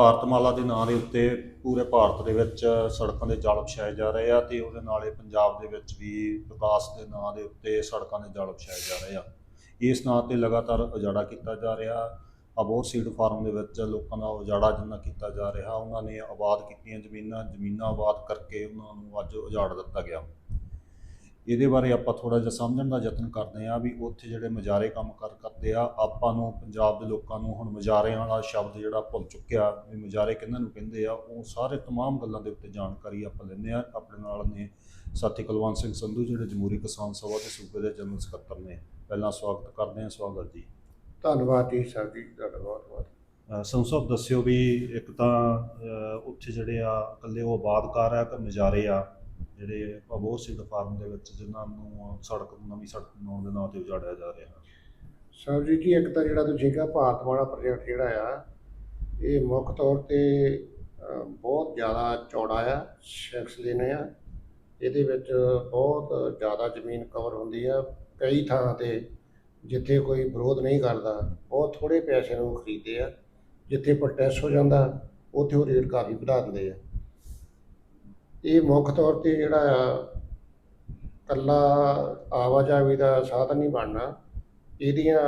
ਭਾਰਤਮਾਲਾ ਦੇ ਨਾਂ ਦੇ ਉੱਤੇ ਪੂਰੇ ਭਾਰਤ ਦੇ ਵਿੱਚ ਸੜਕਾਂ ਦੇ ਜਾਲ ਵਿਛਾਏ ਜਾ ਰਹੇ ਆ ਤੇ ਉਹਦੇ ਨਾਲ ਹੀ ਪੰਜਾਬ ਦੇ ਵਿੱਚ ਵੀ ਵਿਕਾਸ ਦੇ ਨਾਂ ਦੇ ਉੱਤੇ ਸੜਕਾਂ ਦੇ ਜਾਲ ਵਿਛਾਏ ਜਾ ਰਹੇ ਆ। ਇਸ ਨਾਂ ਤੇ ਲਗਾਤਾਰ ਉਜਾੜਾ ਕੀਤਾ ਜਾ ਰਿਹਾ। ਅਬੋਰ ਸੀਡ ਫਾਰਮ ਦੇ ਵਿੱਚ ਲੋਕਾਂ ਦਾ ਉਜਾੜਾ ਜਿੰਨਾ ਕੀਤਾ ਜਾ ਰਿਹਾ, ਉਹਨਾਂ ਨੇ ਆਬਾਦ ਕੀਤੀਆਂ ਜ਼ਮੀਨਾਂ ਜ਼ਮੀਨਾਂ ਆਬਾਦ ਕਰਕੇ ਉਹਨਾਂ ਨੂੰ ਅੱਜ ਉਜਾੜ ਦਿੱਤਾ ਗਿਆ। ਇਹਦੇ ਬਾਰੇ ਆਪਾਂ ਥੋੜਾ ਜਿਹਾ ਸਮਝਣ ਦਾ ਯਤਨ ਕਰਦੇ ਹਾਂ ਵੀ ਉੱਥੇ ਜਿਹੜੇ ਮਜਾਰੇ ਕੰਮ ਕਰ ਕਰਦੇ ਆ ਆਪਾਂ ਨੂੰ ਪੰਜਾਬ ਦੇ ਲੋਕਾਂ ਨੂੰ ਹੁਣ ਮਜਾਰਿਆਂ ਵਾਲਾ ਸ਼ਬਦ ਜਿਹੜਾ ਭੁੱਲ ਚੁੱਕਿਆ ਵੀ ਮਜਾਰੇ ਕਿਹਨਾਂ ਨੂੰ ਕਹਿੰਦੇ ਆ ਉਹ ਸਾਰੇ तमाम ਗੱਲਾਂ ਦੇ ਉੱਤੇ ਜਾਣਕਾਰੀ ਆਪਾਂ ਲੈਂਦੇ ਆ ਆਪਣੇ ਨਾਲ ਨੇ ਸਾਥੀ ਕੁਲਵੰਤ ਸਿੰਘ ਸੰਧੂ ਜਿਹੜੇ ਜਮਹੂਰੀ ਕਿਸਾਨ ਸਭਾ ਦੇ ਸੂਬੇ ਦੇ ਜਨਰਲ ਸਕੱਤਰ ਨੇ ਪਹਿਲਾਂ ਸਵਾਗਤ ਕਰਦੇ ਹਾਂ ਸਵਾਗਤ ਜੀ ਧੰਨਵਾਦ ਜੀ ਸਰ ਜੀ ਤੁਹਾਡਾ ਬਹੁਤ ਬਹੁਤ ਅਹ ਸੰਧੂ ਸਾਹਿਬ ਦੱਸਿਓ ਵੀ ਇੱਕ ਤਾਂ ਅਹ ਉੱਥੇ ਜਿਹੜੇ ਆ ਇਕੱਲੇ ਉਹ ਆਬਾਦਕਾਰ ਆ ਕਿ ਮਜਾਰੇ ਆ ਜਿਹੜੇ ਅਬੋਰ ਸਿੰਘ ਫਾਰਮ ਦੇ ਵਿੱਚ ਜਿਨ੍ਹਾਂ ਨੂੰ ਸੜਕ, ਨਵੀਂ ਸੜਕ ਬਣਾਉਣ ਦੇ ਨਾਂ ਤੇ ਉਜਾੜਿਆ ਜਾ ਰਿਹਾ। ਸਰ ਜੀ ਜੀ ਇੱਕ ਤਾਂ ਜਿਹੜਾ ਤੁਸੀਂ ਕਿਹਾ ਭਾਰਤ ਵਾਲਾ ਪ੍ਰੋਜੈਕਟ ਜਿਹੜਾ ਆ, ਇਹ ਮੁੱਖ ਤੌਰ ਤੇ ਬਹੁਤ ਜ਼ਿਆਦਾ ਚੌੜਾ ਆ, ਸ਼ੈਕਸ ਲੈਣੇ ਆ। ਇਹਦੇ ਵਿੱਚ ਬਹੁਤ ਜ਼ਿਆਦਾ ਜ਼ਮੀਨ ਕਵਰ ਹੁੰਦੀ ਆ। ਕਈ ਥਾਂ ਤੇ ਜਿੱਥੇ ਕੋਈ ਵਿਰੋਧ ਨਹੀਂ ਕਰਦਾ, ਬਹੁਤ ਥੋੜੇ ਪੈਸੇ ਨੂੰ ਖਰੀਦਦੇ ਆ। ਜਿੱਥੇ ਪ੍ਰੋਟੈਸਟ ਹੋ ਜਾਂਦਾ, ਉੱਥੇ ਉਹ ਰੇਟ ਕਾਫੀ ਵਧਾ ਦਿੰਦੇ ਆ। ਇਹ ਮੁੱਖ ਤੌਰ ਤੇ ਜਿਹੜਾ ਆ ਕੱਲਾ ਆਵਾਜਾਈ ਦਾ ਸਾਧਨ ਨਹੀਂ ਬਣਨਾ। ਇਹਦੀਆਂ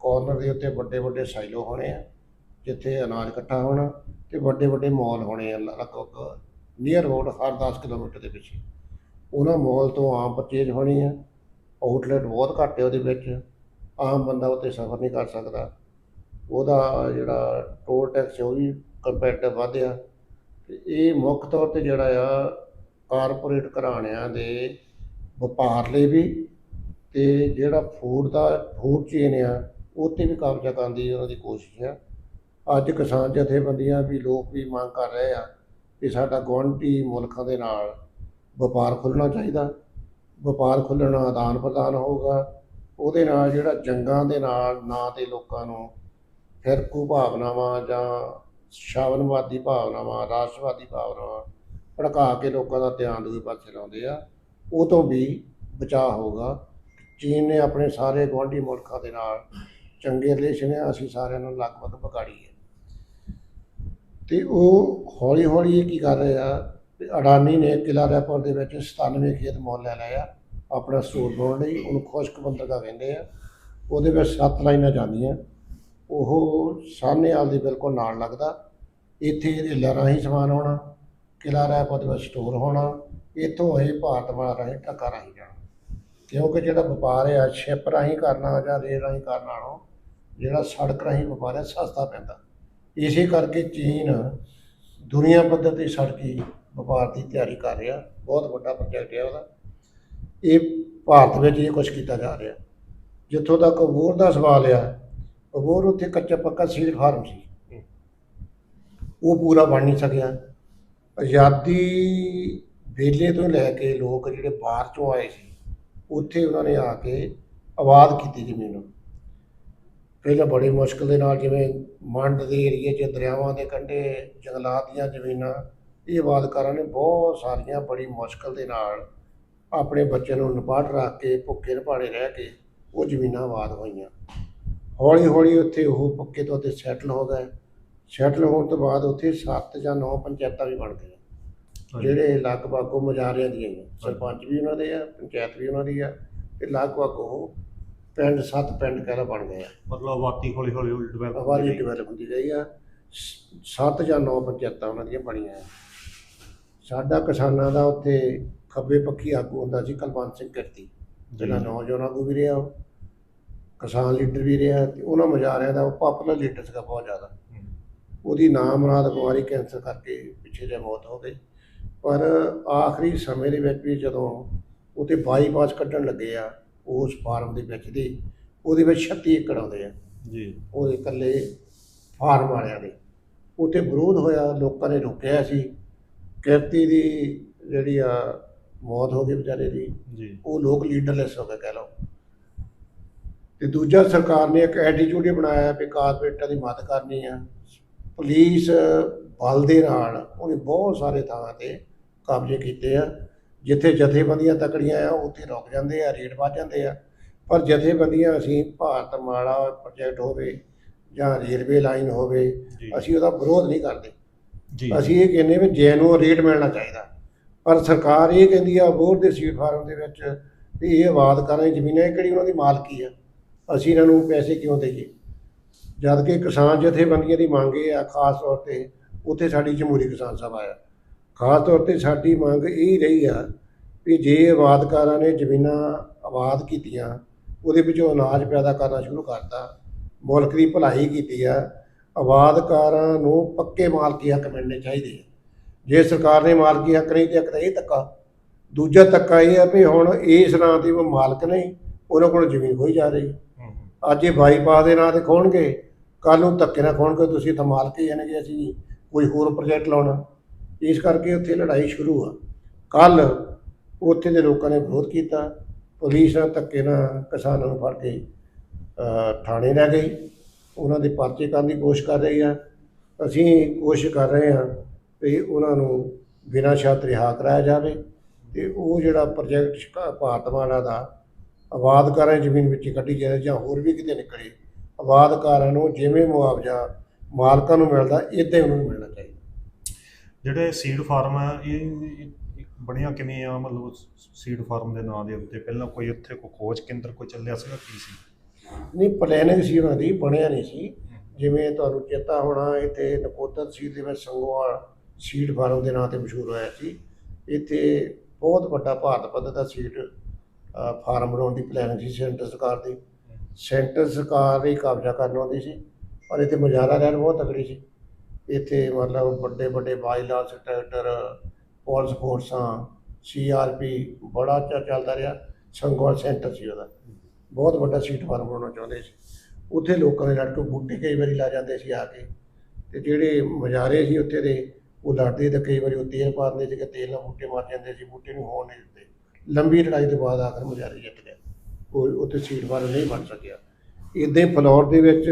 ਕਾਰਨਰ ਦੇ ਉੱਤੇ ਵੱਡੇ ਵੱਡੇ ਸਾਈਲੋ ਹੋਣੇ ਆ, ਜਿੱਥੇ ਅਨਾਜ ਇਕੱਠਾ ਹੋਣਾ ਤੇ ਵੱਡੇ ਵੱਡੇ ਮਾਲ ਹੋਣੇ ਆ, ਲਗਭਗ ਨੀਅਰ ਰੋਡ ਹਰ 10 ਕਿਲੋਮੀਟਰ ਦੇ ਪਿੱਛੇ। ਉਹਨਾਂ ਮਾਲ ਤੋਂ ਆਮ ਪਰਚੇਜ ਹੋਣੀ ਆ। ਆਊਟਲੈਟ ਬਹੁਤ ਘੱਟ ਹੈ ਉਹਦੇ ਵਿੱਚ। ਆਮ ਬੰਦਾ ਉੱਤੇ ਸਫ਼ਰ ਨਹੀਂ ਕਰ ਸਕਦਾ। ਉਹਦਾ ਜਿਹੜਾ ਟੋਲ ਟੈਕਸ ਉਹ ਵੀ ਕੰਪੈਰੀਟਿਵ ਵਧਿਆ ਤੇ ਇਹ ਮੁੱਖ ਤੌਰ ਤੇ ਜਿਹੜਾ ਆ ਕਾਰਪੋਰੇਟ ਘਰਾਣਿਆਂ ਦੇ ਵਪਾਰ ਲਈ ਵੀ ਤੇ ਜਿਹੜਾ ਫੂਡ ਦਾ ਫੂਡ ਚੇਨ ਆ ਉਹ 'ਤੇ ਵੀ ਕਬਜ਼ਾ ਕਰਨ ਦੀ ਉਹਨਾਂ ਦੀ ਕੋਸ਼ਿਸ਼ ਆ। ਅੱਜ ਕਿਸਾਨ ਜਥੇਬੰਦੀਆਂ ਵੀ ਲੋਕ ਵੀ ਮੰਗ ਕਰ ਰਹੇ ਆ ਕਿ ਸਾਡਾ ਗੁਆਂਢੀ ਮੁਲਕਾਂ ਦੇ ਨਾਲ ਵਪਾਰ ਖੁੱਲ੍ਹਣਾ ਚਾਹੀਦਾ। ਵਪਾਰ ਖੁੱਲ੍ਹਣਾ ਆਦਾਨ ਪ੍ਰਦਾਨ ਹੋਊਗਾ। ਉਹਦੇ ਨਾਲ ਜਿਹੜਾ ਜੰਗਾਂ ਦੇ ਨਾਲ, ਨਾ ਤੇ ਲੋਕਾਂ ਨੂੰ ਫਿਰਕੂ ਭਾਵਨਾਵਾਂ ਜਾਂ ਸ਼ਾਵਨਵਾਦੀ ਭਾਵਨਾਵਾਂ, ਰਾਸ਼ਟਰਵਾਦੀ ਭਾਵਨਾਵਾਂ ਭੜਕਾ ਕੇ ਲੋਕਾਂ ਦਾ ਧਿਆਨ ਦੂਜੇ ਪਾਸੇ ਲਾਉਂਦੇ ਆ, ਉਹ ਤੋਂ ਵੀ ਬਚਾਅ ਹੋਊਗਾ। ਚੀਨ ਨੇ ਆਪਣੇ ਸਾਰੇ ਗੁਆਂਢੀ ਮੁਲਕਾਂ ਦੇ ਨਾਲ ਚੰਗੇ ਰਿਲੇਸ਼ਨ ਆ, ਅਸੀਂ ਸਾਰਿਆਂ ਨੂੰ ਲਗਭਗ ਵਿਗਾੜੀ ਹੈ। ਤੇ ਉਹ ਹੌਲੀ ਹੌਲੀ ਇਹ ਕੀ ਕਰ ਰਹੇ ਆ, ਵੀ ਅਡਾਨੀ ਨੇ ਕਿਲਾ ਰੈਪਰ ਦੇ ਵਿੱਚ 97 ਖੇਤ ਮੁੱਲ ਲੈ ਲਿਆ ਆਪਣਾ ਸਟੋਰ ਬਣਾਉਣ ਲਈ, ਉਹਨੂੰ ਖੁਸ਼ਕ ਬੰਦਰਗਾਹ ਕਹਿੰਦੇ ਆ। ਉਹਦੇ ਵਿੱਚ ਸੱਤ ਲਾਈਨਾਂ ਜਾਂਦੀਆਂ। ਉਹ ਸਾਹਨੇਵਾਲ ਦੇ ਬਿਲਕੁਲ ਨਾਲ ਲੱਗਦਾ। ਇੱਥੇ ਇਹਦੇ ਲਰਾਂ ਹੀ ਸਮਾਨ ਹੋਣਾ, ਕਿਲਾ ਰੈਪਰ ਵਿੱਚ ਸਟੋਰ ਹੋਣਾ, ਇੱਥੋਂ ਇਹ ਭਾਰਤ ਮਾਰ ਰਾਹੀਂ ਟੱਕਾ ਰਾਹੀਂ ਜਾਣਾ। ਕਿਉਂਕਿ ਜਿਹੜਾ ਵਪਾਰ ਹੈ ਸ਼ਿਪ ਰਾਹੀਂ ਕਰਨਾ ਜਾਂ ਰੇਲ ਰਾਹੀਂ ਕਰਨ ਨਾਲੋਂ ਜਿਹੜਾ ਸੜਕ ਰਾਹੀਂ ਵਪਾਰ ਹੈ ਸਸਤਾ ਪੈਂਦਾ। ਇਸੇ ਕਰਕੇ ਚੀਨ ਦੁਨੀਆ ਪੱਧਰ ਤੇ ਸੜਕੀ ਵਪਾਰ ਦੀ ਤਿਆਰੀ ਕਰ ਰਿਹਾ, ਬਹੁਤ ਵੱਡਾ ਪ੍ਰੋਜੈਕਟ ਹੈ ਉਹਦਾ। ਇਹ ਭਾਰਤ ਵਿੱਚ ਇਹ ਕੁਝ ਕੀਤਾ ਜਾ ਰਿਹਾ। ਜਿੱਥੋਂ ਤੱਕ ਅਬੋਰ ਦਾ ਸਵਾਲ ਆ ਅਬੋਰ ਉੱਥੇ ਕੱਚਾ ਪੱਕਾ ਸੀਲ ਫਾਰਮ ਸੀ। ਉਹ ਪੂਰਾ ਬਣ ਨਹੀਂ ਸਕਿਆ। ਆਜ਼ਾਦੀ ਵੇਲੇ ਤੋਂ ਲੈ ਕੇ ਲੋਕ ਜਿਹੜੇ ਬਾਹਰ ਚੋਂ ਆਏ ਸੀ, ਉੱਥੇ ਉਹਨਾਂ ਨੇ ਆ ਕੇ ਆਬਾਦ ਕੀਤੀ ਜ਼ਮੀਨ ਪਹਿਲਾਂ ਬੜੀ ਮੁਸ਼ਕਲ ਦੇ ਨਾਲ ਜਿਵੇਂ ਮੰਡ ਦੇ ਏਰੀਏ 'ਚ, ਦਰਿਆਵਾਂ ਦੇ ਕੰਢੇ, ਜੰਗਲਾਤ ਦੀਆਂ ਜ਼ਮੀਨਾਂ, ਇਹ ਆਬਾਦਕਾਰਾਂ ਨੇ ਬਹੁਤ ਸਾਰੀਆਂ ਬੜੀ ਮੁਸ਼ਕਲ ਦੇ ਨਾਲ ਆਪਣੇ ਬੱਚੇ ਨੂੰ ਨਿਪਾਟ ਰੱਖ ਕੇ, ਭੁੱਖੇ ਨਪਾੜੇ ਰਹਿ ਕੇ ਉਹ ਜ਼ਮੀਨਾਂ ਆਬਾਦ ਹੋਈਆਂ। ਹੌਲੀ ਹੌਲੀ ਉੱਥੇ ਉਹ ਪੱਕੇ ਤੌਰ ਤੇ ਸੈਟਲ ਹੋ ਗਏ। ਸੈਟਲ ਹੋਣ ਤੋਂ ਬਾਅਦ ਉੱਥੇ 7 ਜਾਂ 9 ਪੰਚਾਇਤਾਂ ਵੀ ਬਣ ਗਈਆਂ। ਜਿਹੜੇ ਲਗਭਗ ਉਹ ਮਜਾਰਿਆਂ ਦੀਆਂ ਆ ਸਰਪੰਚ ਵੀ ਉਹਨਾਂ ਦੇ ਆ ਪੰਚਾਇਤ ਵੀ ਉਹਨਾਂ ਦੀ ਆ ਤੇ ਲਗਭਗ ਉਹ ਪਿੰਡ ਸੱਤ ਪਿੰਡ ਕਹਿ ਬਣ ਗਏ ਆ। ਮਤਲਬ ਆਬਾਦੀ ਹੌਲੀ ਹੌਲੀ ਡਿਵੈਲਪ ਆਬਾਦੀ ਡਿਵੈਲਪ ਹੁੰਦੀ ਗਈ ਆ। ਸੱਤ ਜਾਂ ਨੌ ਪੰਚਾਇਤਾਂ ਉਹਨਾਂ ਦੀਆਂ ਬਣੀਆਂ ਆ। ਸਾਡਾ ਕਿਸਾਨਾਂ ਦਾ ਉੱਥੇ ਖੱਬੇ ਪੱਖੀ ਆਗੂ ਹੁੰਦਾ ਸੀ ਕੁਲਵੰਤ ਸਿੰਘ ਕਿਰਤੀ। ਜਿਹੜਾ ਨੌਜਵਾਨ ਆਗੂ ਵੀ ਰਿਹਾ ਉਹ। ਕਿਸਾਨ ਲੀਡਰ ਵੀ ਰਿਹਾ ਤੇ ਉਹਨਾਂ ਮਜਾਰਿਆਂ ਦਾ ਉਹ ਪਪੂਲਰ ਲੀਡਰ ਸੀਗਾ ਬਹੁਤ ਜ਼ਿਆਦਾ। ਉਹਦੀ ਨਾਮ ਮੁਰਾਦ ਬਿਮਾਰੀ ਕੈਂਸਰ ਕਰਕੇ ਪਿੱਛੇ ਜੇ ਮੌਤ ਹੋ ਗਈ। ਪਰ ਆਖਰੀ ਸਮੇਂ ਦੇ ਵਿੱਚ ਵੀ ਜਦੋਂ ਉਤੇ ਬਾਈਪਾਸ ਕੱਢਣ ਲੱਗੇ ਆ ਉਸ ਫਾਰਮ ਦੇ ਵਿੱਚ ਦੀ ਉਹਦੇ ਵਿੱਚ 36 ਏਕੜ ਆਉਂਦੇ ਆ। ਜੀ। ਉਹ ਇਕੱਲੇ ਫਾਰਮ ਵਾਲਿਆਂ ਦੇ। ਉਤੇ ਵਿਰੋਧ ਹੋਇਆ ਲੋਕਾਂ ਨੇ ਰੋਕਿਆ ਸੀ। ਕਿਰਤੀ ਦੀ ਜਿਹੜੀ ਆ ਮੌਤ ਹੋ ਗਈ ਵਿਚਾਰੇ ਦੀ। ਜੀ। ਉਹ ਲੋਕ ਲੀਡਰਲੈਸ ਹੋ ਗਏ ਕਹਿ ਲਓ। ਤੇ ਦੂਜਾ ਸਰਕਾਰ ਨੇ ਇੱਕ ਐਟੀਟਿਊਡ ਹੀ ਬਣਾਇਆ ਵੀ ਕਾਰਪੋਰੇਟਾਂ ਦੀ ਮਦਦ ਕਰਨੀ ਆ। ਪੁਲਿਸ ਬਲ ਦੇ ਨਾਲ ਉਹਨੇ ਬਹੁਤ ਸਾਰੇ ਥਾਂ ਤੇ ਕਬਜ਼ੇ ਕੀਤੇ ਆ। ਜਿੱਥੇ ਜਥੇਬੰਦੀਆਂ ਤਕੜੀਆਂ ਆ ਉੱਥੇ ਰੁਕ ਜਾਂਦੇ ਆ ਰੇਟ ਵੱਧ ਜਾਂਦੇ ਆ। ਪਰ ਜਥੇਬੰਦੀਆਂ ਅਸੀਂ ਭਾਰਤ ਮਾਲਾ ਪ੍ਰੋਜੈਕਟ ਹੋਵੇ ਜਾਂ ਰੇਲਵੇ ਲਾਈਨ ਹੋਵੇ ਅਸੀਂ ਉਹਦਾ ਵਿਰੋਧ ਨਹੀਂ ਕਰਦੇ। ਜੀ। ਅਸੀਂ ਇਹ ਕਹਿੰਦੇ ਵੀ ਜੈਨੂਅਨ ਰੇਟ ਮਿਲਣਾ ਚਾਹੀਦਾ। ਪਰ ਸਰਕਾਰ ਇਹ ਕਹਿੰਦੀ ਆ ਬੋਰਡ ਦੇ ਸੀਟ ਫਾਰਮ ਦੇ ਵਿੱਚ ਵੀ ਇਹ ਆਬਾਦ ਕਰਾਂ ਜ਼ਮੀਨਾਂ ਇਹ ਕਿਹੜੀ ਉਹਨਾਂ ਦੀ ਮਾਲਕੀ ਆ। ਅਸੀਂ ਇਹਨਾਂ ਨੂੰ ਪੈਸੇ ਕਿਉਂ ਦੇਈਏ? ਜਦ ਕਿ ਕਿਸਾਨ ਜਥੇਬੰਦੀਆਂ ਦੀ ਮੰਗ ਇਹ ਆ, ਖਾਸ ਤੌਰ ਤੇ ਉੱਥੇ ਸਾਡੀ ਜਮਹੂਰੀ ਕਿਸਾਨ ਸਭਾ ਆ। ਖਾਸ ਤੌਰ ਤੇ ਸਾਡੀ ਮੰਗ ਇਹ ਰਹੀ ਆ ਵੀ ਜੇ ਆਬਾਦਕਾਰਾਂ ਨੇ ਜ਼ਮੀਨਾਂ ਆਬਾਦ ਕੀਤੀਆਂ, ਉਹਦੇ ਵਿੱਚੋਂ ਅਨਾਜ ਪੈਦਾ ਕਰਨਾ ਸ਼ੁਰੂ ਕਰਤਾ, ਮੁਲਕ ਦੀ ਭਲਾਈ ਕੀਤੀ ਆ, ਆਬਾਦਕਾਰਾਂ ਨੂੰ ਪੱਕੇ ਮਾਲਕੀ ਹੱਕ ਮਿਲਣੇ ਚਾਹੀਦੇ ਆ। ਜੇ ਸਰਕਾਰ ਨੇ ਮਾਲਕੀ ਹੱਕ ਨਹੀਂ ਤੇ ਇੱਕ ਤਾਂ ਇਹ ਧੱਕਾ। ਦੂਜਾ ਧੱਕਾ ਇਹ ਆ ਵੀ ਹੁਣ ਇਸ ਨਾਂ ਤੇ ਉਹ ਮਾਲਕ ਨਹੀਂ, ਉਹਨਾਂ ਕੋਲ ਜ਼ਮੀਨ ਖੋਈ ਜਾ ਰਹੀ। ਅੱਜ ਇਹ ਬਾਈਪਾਸ ਦੇ ਨਾਂ ਤੇ ਖੋਣਗੇ ਕੱਲ ਨੂੰ ਧੱਕੇ ਨਾਲ ਖੋਣਗੇ ਤੁਸੀਂ ਤਾਂ ਮਾਲਕ ਹੀ ਜਾਣਗੇ ਅਸੀਂ ਕੋਈ ਹੋਰ ਪ੍ਰੋਜੈਕਟ ਲਾਉਣਾ। ਇਸ ਕਰਕੇ ਉੱਥੇ ਲੜਾਈ ਸ਼ੁਰੂ ਆ। ਕੱਲ ਉੱਥੇ ਦੇ ਲੋਕਾਂ ਨੇ ਵਿਰੋਧ ਕੀਤਾ, ਪੁਲਿਸ ਨਾਲ ਧੱਕੇ ਨਾਲ ਕਿਸਾਨਾਂ ਨੂੰ ਫੜ ਕੇ ਥਾਣੇ ਲੈ ਗਈ। ਉਹਨਾਂ ਦੇ ਪਰਚੇ ਕਰਨ ਦੀ ਕੋਸ਼ਿਸ਼ ਕਰ ਰਹੀ ਆ। ਅਸੀਂ ਕੋਸ਼ਿਸ਼ ਕਰ ਰਹੇ ਹਾਂ ਵੀ ਉਹਨਾਂ ਨੂੰ ਬਿਨਾਂ ਸ਼ਰਤ ਰਿਹਾ ਕਰਾਇਆ ਜਾਵੇ ਤੇ ਉਹ ਜਿਹੜਾ ਪ੍ਰੋਜੈਕਟ ਭਾਰਤ ਭਾਰਤਮਾਲਾ ਦਾ ਆਬਾਦਕਾਰਾਂ ਜ਼ਮੀਨ ਵਿੱਚ ਕੱਢੀ ਜਾਏ ਜਾਂ ਹੋਰ ਵੀ ਕਿਤੇ ਨਿਕਲੇ ਆਬਾਦਕਾਰਾਂ ਨੂੰ ਜਿਵੇਂ ਮੁਆਵਜ਼ਾ ਮਾਲਕਾਂ ਨੂੰ ਮਿਲਦਾ ਇਦਾਂ ਹੀ ਉਹਨਾਂ ਨੂੰ ਮਿਲਣਾ ਚਾਹੀਦਾ। ਜਿਹੜੇ ਸੀਡ ਫਾਰਮ ਆ ਇਹ ਬਣਿਆ ਕਿਵੇਂ ਆ? ਮਤਲਬ ਸੀਡ ਫਾਰਮ ਦੇ ਨਾਂ ਦੇ ਉੱਤੇ ਪਹਿਲਾਂ ਕੋਈ ਇੱਥੇ ਕੋਈ ਖੋਜ ਕੇਂਦਰ ਕੋਈ ਚੱਲਿਆ ਸੀਗਾ ਕੀ ਸੀ? ਨਹੀਂ ਪਲੈਨਿੰਗ ਸੀ ਉਹਨਾਂ ਦੀ ਬਣਿਆ ਨਹੀਂ ਸੀ। ਜਿਵੇਂ ਤੁਹਾਨੂੰ ਚੇਤਾ ਹੋਣਾ ਇੱਥੇ ਨਕੋਦਰ ਸੀਟ ਦੇ ਵਿੱਚ ਸੰਗੋਵਾਲ ਸੀਡ ਫਾਰਮ ਦੇ ਨਾਂ ਤੇ ਮਸ਼ਹੂਰ ਹੋਇਆ ਸੀ। ਇੱਥੇ ਬਹੁਤ ਵੱਡਾ ਭਾਰਤ ਪੱਧਰ ਦਾ ਸੀਡ ਫਾਰਮ ਬਣਾਉਣ ਦੀ ਪਲੈਨਿੰਗ ਸੀ, ਸੈਂਟਰ ਸਰਕਾਰ ਦੀ। ਸੈਂਟਰ ਸਰਕਾਰ ਹੀ ਕਬਜ਼ਾ ਕਰਨ ਆਉਂਦੀ ਸੀ, ਪਰ ਇੱਥੇ ਮੁਜ਼ਾਹਰਾ ਲੈਣ ਬਹੁਤ ਤਕੜੀ ਸੀ। ਇੱਥੇ ਮਤਲਬ ਵੱਡੇ ਵੱਡੇ ਬਾਈਲਾਂਸ, ਟਰੈਕਟਰ, ਪੁਲਿਸ ਫੋਰਸਾਂ ਸੀਆਰਪੀ ਬੜਾ ਚ- ਚੱਲਦਾ ਰਿਹਾ ਸੰਗੋਵਾਲ ਸੈਂਟਰ ਸੀ ਉਹਦਾ। ਬਹੁਤ ਵੱਡਾ ਸੀਟ ਫਾਰਮ ਬਣਾਉਣਾ ਚਾਹੁੰਦੇ ਸੀ। ਉੱਥੇ ਲੋਕਾਂ ਦੇ ਲੜ ਕੇ ਬੂਟੇ ਕਈ ਵਾਰੀ ਲਾ ਜਾਂਦੇ ਸੀ ਆ ਕੇ। ਤੇ ਜਿਹੜੇ ਮਜ਼ਾਰੇ ਸੀ ਉੱਥੇ ਦੇ, ਉਹ ਲੜਦੇ ਤੇ ਕਈ ਵਾਰੀ ਉਹ ਤੇਲ ਪਾ ਦਿੰਦੇ ਸੀ ਕਿ ਤੇਲ ਨਾਲ ਬੂਟੇ ਮਰ ਜਾਂਦੇ ਸੀ, ਬੂਟੇ ਨੂੰ ਹੋਣ ਨਹੀਂ ਦਿੱਤੇ ਲੰਬੀ ਲੜਾਈ ਤੋਂ ਬਾਅਦ ਆਖਰ ਮਜ਼ਾਰੇ ਜਿੱਤ ਗਿਆ। ਉਹ ਉੱਥੇ ਸੀਟ ਫਾਰਮ ਨਹੀਂ ਬਣ ਸਕਿਆ। ਇਦਾਂ ਫਲੌਰ ਦੇ ਵਿੱਚ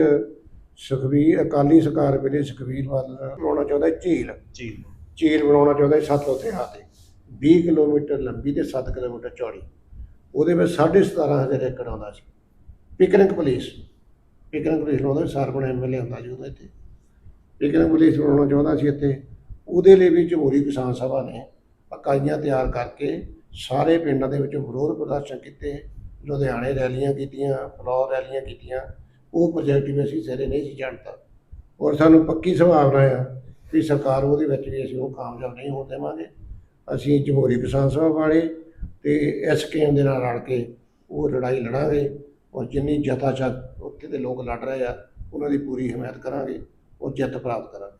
ਸੁਖਬੀਰ ਅਕਾਲੀ ਸਰਕਾਰ ਵੇਲੇ ਸੁਖਬੀਰ ਬਾਦਲ ਬਣਾਉਣਾ ਚਾਹੁੰਦਾ ਝੀਲ। ਜੀ ਝੀਲ ਬਣਾਉਣਾ ਚਾਹੁੰਦਾ ਸੱਤ ਉੱਥੇ ਆ ਤੇ 20 ਕਿਲੋਮੀਟਰ ਲੰਬੀ ਤੇ 7 ਕਿਲੋਮੀਟਰ ਚੌੜੀ। ਉਹਦੇ ਵਿੱਚ 17500 ਏਕੜ ਆਉਂਦਾ ਸੀ। Picnic police. ਪਿਕਨਿਕ ਪੁਲਿਸ ਬਣਾਉਂਦਾ ਸੀ ਸਰਬਣ ਐਮਐਲਏ ਹੁੰਦਾ ਜੀ ਉਹਦਾ ਇੱਥੇ ਪਿਕਨਿਕ ਪੁਲਿਸ ਬਣਾਉਣਾ ਚਾਹੁੰਦਾ ਸੀ ਇੱਥੇ। ਉਹਦੇ ਲਈ ਵੀ ਜਮਹੂਰੀ ਕਿਸਾਨ ਸਭਾ ਨੇ ਇਕਾਈਆਂ ਤਿਆਰ ਕਰਕੇ ਸਾਰੇ ਪਿੰਡਾਂ ਦੇ ਵਿੱਚ ਵਿਰੋਧ ਪ੍ਰਦਰਸ਼ਨ ਕੀਤੇ, ਲੁਧਿਆਣੇ ਰੈਲੀਆਂ ਕੀਤੀਆਂ ਫਲੌਰ ਰੈਲੀਆਂ ਕੀਤੀਆਂ, ਉਹ ਪ੍ਰੋਜੈਕਟ ਵੀ ਅਸੀਂ ਸਿਰੇ ਨਹੀਂ ਸੀ ਜਾਣਦਾ ਔਰ ਸਾਨੂੰ ਪੱਕੀ ਸੰਭਾਵਨਾ ਆ ਵੀ ਸਰਕਾਰ ਉਹਦੇ ਵਿੱਚ ਵੀ ਅਸੀਂ ਉਹ ਕਾਮਯਾਬ ਨਹੀਂ ਹੋਣ ਦੇਵਾਂਗੇ। ਅਸੀਂ ਜਮਹੂਰੀ ਕਿਸਾਨ ਸਭਾ ਵਾਲੇ ਤੇ ਐਸਕੇਐਮ ਦੇ ਨਾਲ ਰਲ ਕੇ ਉਹ ਲੜਾਈ ਲੜਾਂਗੇ ਔਰ ਜਿੰਨੀ ਜਥਾਚਾਰ ਉੱਥੇ ਦੇ ਲੋਕ ਲੜ ਰਹੇ ਆ, ਉਹਨਾਂ ਦੀ ਪੂਰੀ ਹਮਾਇਤ ਕਰਾਂਗੇ ਔਰ ਜਿੱਤ ਪ੍ਰਾਪਤ ਕਰਾਂਗੇ।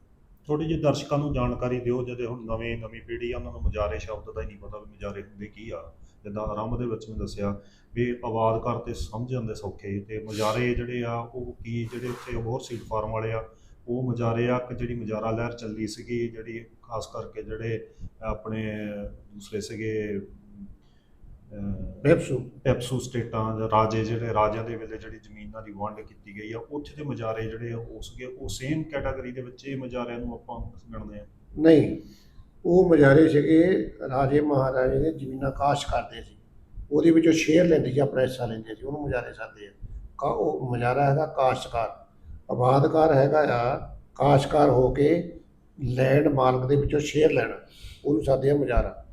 ਥੋੜੀ ਜਿਹੀ ਦਰਸ਼ਕਾਂ ਨੂੰ ਜਾਣਕਾਰੀ ਦਿਓ, ਜਿਹਦੇ ਹੁਣ ਨਵੇਂ, ਨਵੀਂ ਪੀੜ੍ਹੀ ਆ, ਉਹਨਾਂ ਨੂੰ ਮਜਾਰੇ ਸ਼ਬਦ ਦਾ ਹੀ ਨਹੀਂ ਪਤਾ ਵੀ ਮਜਾਰੇ ਹੁੰਦੇ ਕੀ ਆ। ਜਿੱਦਾਂ ਆਰੰਭ ਦੇ ਵਿੱਚ ਮੈਂ ਦੱਸਿਆ ਵੀ ਆਬਾਦ ਕਰ ਸਮਝ ਜਾਂਦੇ ਸੌਖੇ, ਤੇ ਮਜਾਰੇ ਜਿਹੜੇ ਆ, ਉਹ ਕੀ ਜਿਹੜੇ ਉੱਥੇ ਹੋਰ ਸੀਟ ਫਾਰਮ ਵਾਲੇ ਆ, ਉਹ ਮਜਾਰੇ ਆ, ਕਿ ਜਿਹੜੀ ਮਜਾਰਾ ਲਹਿਰ ਚੱਲੀ ਸੀਗੀ, ਜਿਹੜੀ ਖਾਸ ਕਰਕੇ ਜਿਹੜੇ ਆਪਣੇ ਦੂਸਰੇ ਸੀਗੇ ਬੇਪਸੂ ਪੈਪਸੂ ਸਟੇਟਾਂ ਜਾਂ ਰਾਜੇ ਜਿਹੜੇ ਰਾਜਿਆਂ ਦੇ ਵੇਲੇ ਜਿਹੜੀ ਜ਼ਮੀਨਾਂ ਦੀ ਵੰਡ ਕੀਤੀ ਗਈ ਆ ਉੱਥੇ ਦੇ ਮਜਾਰੇ ਜਿਹੜੇ ਆ ਉਹ ਸੀਗੇ ਉਹ ਸੇਮ ਕੈਟਾਗਰੀ ਦੇ ਵਿੱਚ ਇਹ ਮਜਾਰਿਆਂ ਨੂੰ ਆਪਾਂ ਗਿਣਦੇ ਆ। ਨਹੀਂ ਉਹ ਮਜਾਰੇ ਸੀਗੇ ਰਾਜੇ ਮਹਾਰਾਜੇ ਦੇ ਜ਼ਮੀਨਾਂ ਕਾਸ਼ ਕਰਦੇ ਸੀ। ਉਹਦੇ ਵਿੱਚੋਂ ਸ਼ੇਅਰ ਲੈਂਦੇ ਸੀ ਆਪਣਾ ਹਿੱਸਾ ਲੈਂਦੇ ਸੀ ਉਹਨੂੰ ਮਜਾਰੇ ਸਾਦੇ ਆ। ਕਾ ਉਹ ਮਜਾਰਾ ਹੈਗਾ ਕਾਸ਼ਤਕਾਰ। ਆਬਾਦਕਾਰ ਹੈਗਾ ਆ ਕਾਸ਼ਤਕਾਰ ਹੋ ਕੇ ਲੈਂਡ ਮਾਲਕ ਦੇ ਵਿੱਚੋਂ ਸ਼ੇਅਰ ਲੈਣਾ ਉਹਨੂੰ ਸਾਦੇ ਆ ਮਜਾਰਾ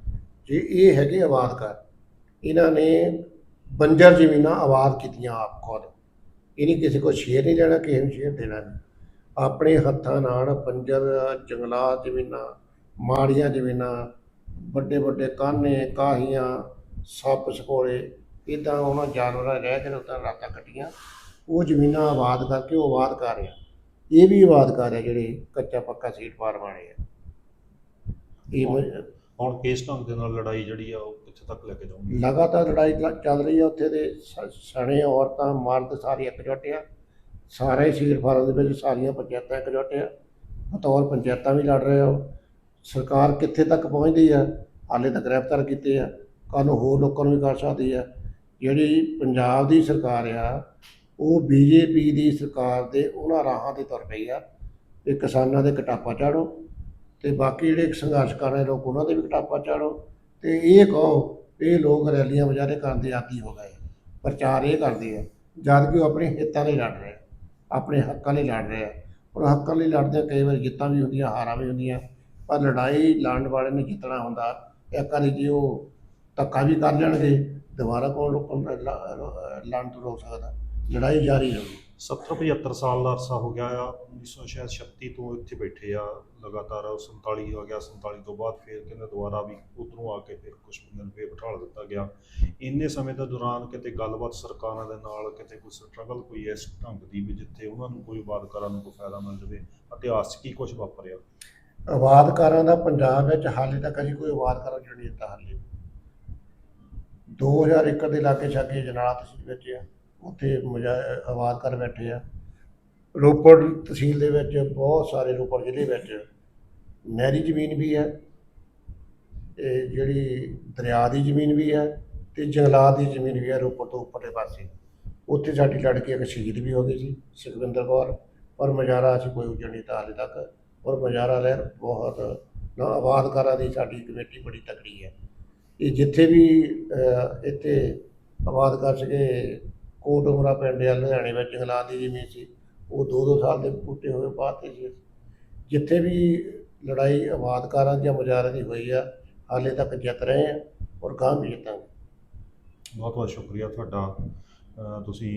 ਜੇ ਇਹ ਹੈਗੇ ਆਬਾਦਕਾਰ ਇਹਨਾਂ ਨੇ ਬੰਜਰ ਜ਼ਮੀਨਾਂ ਆਬਾਦ ਕੀਤੀਆਂ ਆਪ ਖੁਦ। ਇਹਨੇ ਕਿਸੇ ਕੋਲ ਸ਼ੇਅਰ ਨਹੀਂ ਲੈਣਾ, ਕਿਸੇ ਨੂੰ ਸ਼ੇਅਰ ਦੇਣਾ ਨਹੀਂ। ਆਪਣੇ ਹੱਥਾਂ ਨਾਲ ਬੰਜਰ ਜੰਗਲਾਤ ਜ਼ਮੀਨਾਂ ਮਾੜੀਆਂ ਜ਼ਮੀਨਾਂ ਵੱਡੇ ਵੱਡੇ ਕਾਨੇ ਕਾਹੀਆਂ, ਸੱਪ ਸਪੋਲੇ ਇਦਾਂ ਉਹਨਾਂ ਜਾਨਵਰਾਂ ਰਹਿ ਕੇ ਉੱਤਾਂ ਰਾਤਾਂ ਕੱਟੀਆਂ। ਉਹ ਜ਼ਮੀਨਾਂ ਆਬਾਦ ਕਰਕੇ ਉਹ ਆਬਾਦ ਕਰ ਰਿਹਾ। ਇਹ ਵੀ ਆਬਾਦ ਕਰ ਰਿਹਾ ਜਿਹੜੇ ਕੱਚਾ ਪੱਕਾ ਸੀਟ ਫਾਰਮ ਵਾਲੇ ਆ। ਇਹ ਹੁਣ ਕਿਸ ਢੰਗ ਦੇ ਨਾਲ ਲੜਾਈ ਜਿਹੜੀ ਆ ਉਹ ਕਿੱਥੇ ਤੱਕ ਲੈ ਕੇ ਜਾਊਗੀ? ਲਗਾਤਾਰ ਲੜਾਈ ਲ- ਚੱਲ ਰਹੀ ਹੈ ਉੱਥੇ ਦੇ ਸ- ਸਣੇ ਔਰਤਾਂ ਮਰਦ ਸਾਰੇ ਇਕਜੁੱਟ ਆ। ਸਾਰੇ ਸੀਰ ਫਾਰਮ ਦੇ ਵਿੱਚ ਸਾਰੀਆਂ ਪੰਚਾਇਤਾਂ ਇਕਜੁੱਟ ਆ। ਬਤੌਰ ਪੰਚਾਇਤਾਂ ਵੀ ਲੜ ਰਹੇ ਆ। ਸਰਕਾਰ ਕਿੱਥੇ ਤੱਕ ਪਹੁੰਚਦੀ ਆ? ਹਾਲੇ ਤੱਕ ਗ੍ਰਿਫਤਾਰ ਕੀਤੇ ਆ। ਕੱਲ੍ਹ ਨੂੰ ਹੋਰ ਲੋਕਾਂ ਨੂੰ ਵੀ ਕਰ ਸਕਦੀ ਆ। ਜਿਹੜੀ ਪੰਜਾਬ ਦੀ ਸਰਕਾਰ ਆ, ਉਹ ਬੀਜੇਪੀ ਦੀ ਸਰਕਾਰ ਦੇ ਉਹਨਾਂ ਰਾਹਾਂ ਤੇ ਤੁਰ ਪਈ ਆ। ਕਿ ਕਿਸਾਨਾਂ ਦੇ ਕਟਾਪਾ ਚਾੜੋ। ਤੇ ਬਾਕੀ ਜਿਹੜੇ ਸੰਘਰਸ਼ ਕਰ ਰਹੇ ਲੋਕ ਉਹਨਾਂ ਦੇ ਵੀ ਕਟਾਪਾ ਚਾੜੋ ਤੇ ਇਹ ਕਹੋ, ਇਹ ਲੋਕ ਰੈਲੀਆਂ ਵਜਾਰੇ ਕਰਨ ਦੇ ਆਦੀ ਹੋ ਗਏ। ਪ੍ਰਚਾਰ ਇਹ ਕਰਦੇ ਆ, ਜਦ ਕਿ ਉਹ ਆਪਣੇ ਹਿੱਤਾਂ ਲਈ ਲੜ ਰਹੇ ਆ। ਆਪਣੇ ਹੱਕਾਂ ਲਈ ਲੜ ਰਹੇ ਆ। ਔਰ ਹੱਕਾਂ ਲਈ ਲੜਦੇ ਕਈ ਵਾਰ ਜਿੱਤਾਂ ਵੀ ਹੁੰਦੀਆਂ, ਹਾਰਾਂ ਵੀ ਹੁੰਦੀਆਂ, ਪਰ ਲੜਾਈ ਲੜਨ ਵਾਲੇ ਨੇ ਜਿੱਤਣਾ ਹੁੰਦਾ। ਇੱਕ ਵਾਰੀ ਜੇ ਉਹ ਧੱਕਾ ਵੀ ਕਰ ਜਾਣਗੇ ਦੁਬਾਰਾ ਕੌਣ ਰੋਕਣ ਲੜਨ ਤੋਂ ਰੋਕ ਸਕਦਾ। ਲੜਾਈ ਜਾਰੀ ਰਹੂਗੀ 70 75 ਸਾਲ ਦਾ ਅਰਸਾ ਹੋ ਗਿਆ ਆ 1936 ਤੋਂ ਇੱਥੇ ਬੈਠੇ ਆ, ਲਗਾਤਾਰ 47 ਆ ਗਿਆ 47 ਤੋਂ ਬਾਅਦ ਫਿਰ ਕਹਿੰਦੇ ਦੁਬਾਰਾ ਵੀ ਉਧਰੋਂ ਆ ਕੇ ਫਿਰ ਕੁਝ ਬੰਦਿਆਂ ਨੂੰ ਫੇਰ ਬਿਠਾਲ ਦਿੱਤਾ ਗਿਆ। ਇੰਨੇ ਸਮੇਂ ਦੇ ਦੌਰਾਨ ਕਿਤੇ ਗੱਲਬਾਤ ਸਰਕਾਰਾਂ ਦੇ ਨਾਲ, ਕਿਤੇ ਕੋਈ ਸਟਰਗਲ ਕੋਈ ਇਸ ਢੰਗ ਦੀ ਵੀ ਜਿੱਥੇ ਉਹਨਾਂ ਨੂੰ ਕੋਈ ਵਾਦ ਕਰਨ ਨੂੰ ਕੋਈ ਫਾਇਦਾ ਮਿਲ ਜਾਵੇ, ਇਤਿਹਾਸ 'ਚ ਕੀ ਕੁਝ ਵਾਪਰਿਆ? ਆਬਾਦਕਾਰਾਂ ਦਾ ਪੰਜਾਬ ਵਿੱਚ ਹਾਲੇ ਤੱਕ ਅਜੇ ਕੋਈ ਆਬਾਦਕਾਰਾਂ ਜਿਹੜੀ ਦਿੱਤਾ ਹਾਲੇ। 2001 ਦੇ ਲਾਗੇ ਛਾਗੇ ਜਨਾਲਾ ਤਹਿਸੀਲ ਵਿੱਚ ਆ। ਉੱਥੇ ਮਜ਼ਾ ਮੁਜਾ ਆਬਾਦਕਾਰ ਬੈਠੇ ਆ। ਰੋਪੜ ਤਹਿਸੀਲ ਦੇ ਵਿੱਚ ਬਹੁਤ ਸਾਰੇ ਰੋਪੜ ਜ਼ਿਲ੍ਹੇ ਵਿੱਚ ਨਹਿਰੀ ਜ਼ਮੀਨ ਵੀ ਹੈ। ਇਹ ਜਿਹੜੀ ਦਰਿਆ ਦੀ ਜ਼ਮੀਨ ਵੀ ਹੈ ਤੇ ਜੰਗਲਾਤ ਦੀ ਜ਼ਮੀਨ ਵੀ ਹੈ ਰੋਪੜ ਤੋਂ ਉੱਪਰਲੇ ਪਾਸੇ। ਉੱਥੇ ਸਾਡੀ ਲੜਕੀ ਇੱਕ ਸ਼ਹੀਦ ਵੀ ਹੋ ਗਈ ਸੀ ਸੁਖਵਿੰਦਰ ਕੌਰ। ਔਰ ਮਜਾਰਾ ਅਸੀਂ ਕੋਈ ਉਜੜ ਨਹੀਂ ਤਾਂ ਹਾਲੇ ਤੱਕ। ਔਰ ਮਜਾਰਾ ਲਹਿਰ ਬਹੁਤ ਨਾ ਆਬਾਦਕਾਰਾਂ ਦੀ ਸਾਡੀ ਕਮੇਟੀ ਬੜੀ ਤਕੜੀ ਹੈ। ਇਹ ਜਿੱਥੇ ਵੀ ਅਹ, ਇੱਥੇ ਆਬਾਦਕਾਰ ਸੀਗੇ ਕੋਟ ਉਮਰਾ ਪਿੰਡ ਆ ਲੁਧਿਆਣੇ ਵਿੱਚ ਜੰਗਲਾਤ ਦੀ ਜ਼ਮੀਨ ਸੀ। ਉਹ ਦੋ ਦੋ ਸਾਲ ਦੇ ਬੂਟੇ ਹੋਏ ਪਾਤੇ ਸੀ। ਜਿੱਥੇ ਵੀ ਲੜਾਈ ਆਬਾਦਕਾਰਾਂ ਜਾਂ ਮੁਜਾਰਾਂ ਦੀ ਹੋਈ ਆ ਹਾਲੇ ਤੱਕ ਜਿੱਤ ਰਹੇ ਆ ਔਰ ਗਾਂ ਵੀ ਜਿੱਤਾਂਗੇ। ਬਹੁਤ ਬਹੁਤ ਸ਼ੁਕਰੀਆ ਤੁਹਾਡਾ। ਤੁਸੀਂ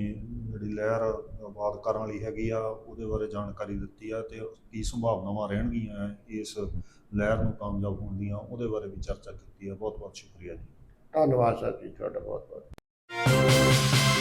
ਜਿਹੜੀ ਲਹਿਰ ਆਬਾਦ ਕਰਨ ਵਾਲੀ ਹੈਗੀ ਆ ਉਹਦੇ ਬਾਰੇ ਜਾਣਕਾਰੀ ਦਿੱਤੀ ਆ ਤੇ ਕੀ ਸੰਭਾਵਨਾਵਾਂ ਰਹਿਣਗੀਆਂ ਇਸ ਲਹਿਰ ਨੂੰ ਕਾਮਯਾਬ ਹੋਣ ਦੀਆਂ ਉਹਦੇ ਬਾਰੇ ਵੀ ਚਰਚਾ ਕੀਤੀ ਆ। ਬਹੁਤ ਬਹੁਤ ਸ਼ੁਕਰੀਆ ਜੀ। ਧੰਨਵਾਦ ਸਰ ਜੀ ਤੁਹਾਡਾ ਬਹੁਤ ਬਹੁਤ।